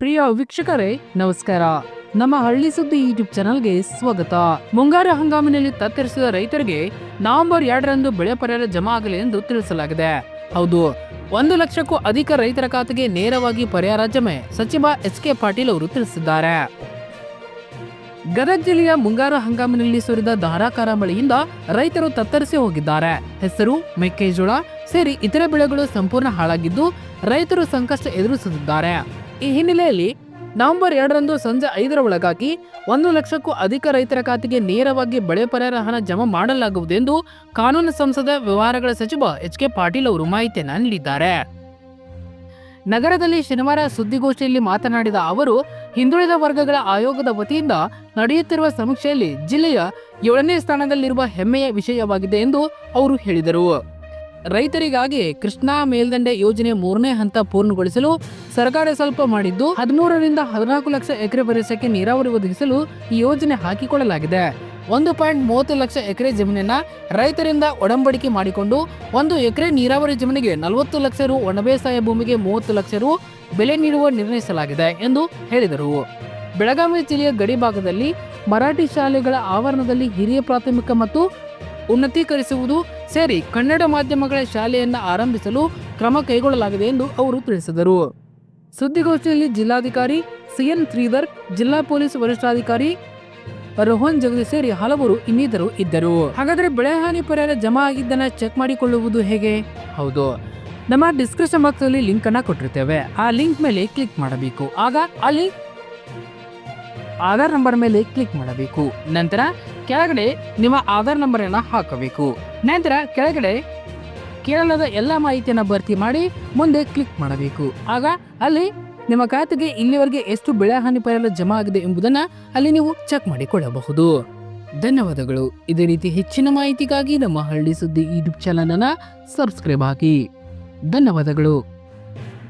ಪ್ರಿಯ ವೀಕ್ಷಕರೇ, ನಮಸ್ಕಾರ. ನಮ್ಮ ಹಳ್ಳಿ ಸುದ್ದಿ ಯೂಟ್ಯೂಬ್ ಚಾನಲ್ಗೆ ಸ್ವಾಗತ. ಮುಂಗಾರು ಹಂಗಾಮಿನಲ್ಲಿ ತತ್ತರಿಸಿದ ರೈತರಿಗೆ ನವೆಂಬರ್ ಎರಡರಂದು ಬೆಳೆ ಪರಿಹಾರ ಜಮಾ ಆಗಲಿ ಎಂದು ತಿಳಿಸಲಾಗಿದೆ. ಹೌದು, ಒಂದು ಲಕ್ಷಕ್ಕೂ ಅಧಿಕ ರೈತರ ಖಾತೆಗೆ ನೇರವಾಗಿ ಪರಿಹಾರ ಜಮೆ, ಸಚಿವ ಎಸ್ ಕೆ ಪಾಟೀಲ್ ಅವರು ತಿಳಿಸಿದ್ದಾರೆ. ಗದಗ ಜಿಲ್ಲೆಯ ಮುಂಗಾರು ಹಂಗಾಮಿನಲ್ಲಿ ಸುರಿದ ಧಾರಾಕಾರ ಮಳೆಯಿಂದ ರೈತರು ತತ್ತರಿಸಿ ಹೋಗಿದ್ದಾರೆ. ಹೆಸರು ಮೆಕ್ಕೆಜೋಳ, ಸೇರಿ ಇತರೆ ಬೆಳೆಗಳು ಸಂಪೂರ್ಣ ಹಾಳಾಗಿದ್ದು ರೈತರು ಸಂಕಷ್ಟ ಎದುರಿಸುತ್ತಿದ್ದಾರೆ. ಈ ಹಿನ್ನೆಲೆಯಲ್ಲಿ ನವೆಂಬರ್ ಎರಡರಂದು ಸಂಜೆ ಐದರ ಒಳಗಾಗಿ ಒಂದು ಲಕ್ಷಕ್ಕೂ ಅಧಿಕ ರೈತರ ಖಾತೆಗೆ ನೇರವಾಗಿ ಬೆಳೆ ಪರಿಹಾರ ಹಣ ಜಮಾ ಮಾಡಲಾಗುವುದೆಂದು ಕಾನೂನು ಸಂಸದ ವ್ಯವಹಾರಗಳ ಸಚಿವ ಎಚ್ ಕೆ ಪಾಟೀಲ್ ಅವರು ಮಾಹಿತಿಯನ್ನು ನೀಡಿದ್ದಾರೆ. ನಗರದಲ್ಲಿ ಶನಿವಾರ ಸುದ್ದಿಗೋಷ್ಠಿಯಲ್ಲಿ ಮಾತನಾಡಿದ ಅವರು, ಹಿಂದುಳಿದ ವರ್ಗಗಳ ಆಯೋಗದ ವತಿಯಿಂದ ನಡೆಯುತ್ತಿರುವ ಸಮೀಕ್ಷೆಯಲ್ಲಿ ಜಿಲ್ಲೆಯ ಏಳನೇ ಸ್ಥಾನದಲ್ಲಿರುವ ಹೆಮ್ಮೆಯ ವಿಷಯವಾಗಿದೆ ಎಂದು ಅವರು ಹೇಳಿದರು. ರೈತರಿಗಾಗಿ ಕೃಷ್ಣಾ ಮೇಲ್ದಂಡೆ ಯೋಜನೆ ಮೂರನೇ ಹಂತ ಪೂರ್ಣಗೊಳಿಸಲು ಸರ್ಕಾರ ಸ್ವಲ್ಪ ಮಾಡಿದ್ದು, ಹದಿಮೂರರಿಂದ ಹದಿನಾಲ್ಕು ಲಕ್ಷ ಎಕರೆ ಪ್ರದೇಶಕ್ಕೆ ನೀರಾವರಿ ಒದಗಿಸಲು ಈ ಯೋಜನೆ ಹಾಕಿಕೊಳ್ಳಲಾಗಿದೆ. ಒಂದು ಪಾಯಿಂಟ್ ಮೂವತ್ತು ಲಕ್ಷ ಎಕರೆ ಜಮೀನನ್ನ ರೈತರಿಂದ ಒಡಂಬಡಿಕೆ ಮಾಡಿಕೊಂಡು, ಒಂದು ಎಕರೆ ನೀರಾವರಿ ಜಮೀನಿಗೆ ನಲವತ್ತು ಲಕ್ಷ ರು ಒಣಬೇಸಾಯ ಭೂಮಿಗೆ ಮೂವತ್ತು ಲಕ್ಷ ರು ಬೆಲೆ ನೀಡುವ ನಿರ್ಣಯಿಸಲಾಗಿದೆ ಎಂದು ಹೇಳಿದರು. ಬೆಳಗಾವಿ ಜಿಲ್ಲೆಯ ಗಡಿ ಭಾಗದಲ್ಲಿ ಮರಾಠಿ ಶಾಲೆಗಳ ಆವರಣದಲ್ಲಿ ಹಿರಿಯ ಪ್ರಾಥಮಿಕ ಮತ್ತು ಉನ್ನತೀಕರಿಸುವುದು ಸೇರಿ ಕನ್ನಡ ಮಾಧ್ಯಮಗಳ ಶಾಲೆಯನ್ನು ಆರಂಭಿಸಲು ಕ್ರಮ ಕೈಗೊಳ್ಳಲಾಗಿದೆ ಎಂದು ಅವರು ತಿಳಿಸಿದರು. ಸುದ್ದಿಗೋಷ್ಠಿಯಲ್ಲಿ ಜಿಲ್ಲಾಧಿಕಾರಿ ಸಿಎನ್ ಶ್ರೀಧರ್, ಜಿಲ್ಲಾ ಪೊಲೀಸ್ ವರಿಷ್ಠಾಧಿಕಾರಿ ರೋಹನ್ ಜಗದೀಶ್ ಸೇರಿ ಹಲವರು ಇನ್ನಿತರು ಇದ್ದರು. ಹಾಗಾದ್ರೆ ಬೆಳೆಹಾನಿ ಪರಿಹಾರ ಜಮಾ ಆಗಿದ್ದನ್ನ ಚೆಕ್ ಮಾಡಿಕೊಳ್ಳುವುದು ಹೇಗೆ? ಹೌದು, ನಮ್ಮ ಡಿಸ್ಕ್ರಿಪ್ಷನ್ ಬಾಕ್ಸ್ ಅಲ್ಲಿ ಲಿಂಕ್ ಅನ್ನ ಕೊಟ್ಟಿರ್ತೇವೆ. ಆ ಲಿಂಕ್ ಮೇಲೆ ಕ್ಲಿಕ್ ಮಾಡಬೇಕು. ಆಗ ಅಲ್ಲಿ ಆಧಾರ್ ನಂಬರ್ ಮೇಲೆ ಕ್ಲಿಕ್ ಮಾಡಬೇಕು. ನಂತರ ಕೆಳಗಡೆ ನಿಮ್ಮ ಆಧಾರ್ ನಂಬರ್ ಅನ್ನ ಹಾಕಬೇಕು. ನಂತರ ಕೆಳಗಡೆ ಕೇರಳದ ಎಲ್ಲ ಮಾಹಿತಿಯನ್ನು ಭರ್ತಿ ಮಾಡಿ ಮುಂದೆ ಕ್ಲಿಕ್ ಮಾಡಬೇಕು. ಆಗ ಅಲ್ಲಿ ನಿಮ್ಮ ಖಾತೆಗೆ ಇಲ್ಲಿವರೆಗೆ ಎಷ್ಟು ಬೆಳೆ ಹಾನಿ ಪರಿಹಾರ ಜಮಾ ಆಗಿದೆ ಎಂಬುದನ್ನು ಅಲ್ಲಿ ನೀವು ಚೆಕ್ ಮಾಡಿಕೊಳ್ಳಬಹುದು. ಧನ್ಯವಾದಗಳು. ಇದೇ ರೀತಿ ಹೆಚ್ಚಿನ ಮಾಹಿತಿಗಾಗಿ ನಮ್ಮ ಹಳ್ಳಿ ಸುದ್ದಿ ಯೂಟ್ಯೂಬ್ ಚಾನಲ್ ಅನ್ನ ಸಬ್ಸ್ಕ್ರೈಬ್ ಆಗಿ ಧನ್ಯವಾದಗಳು.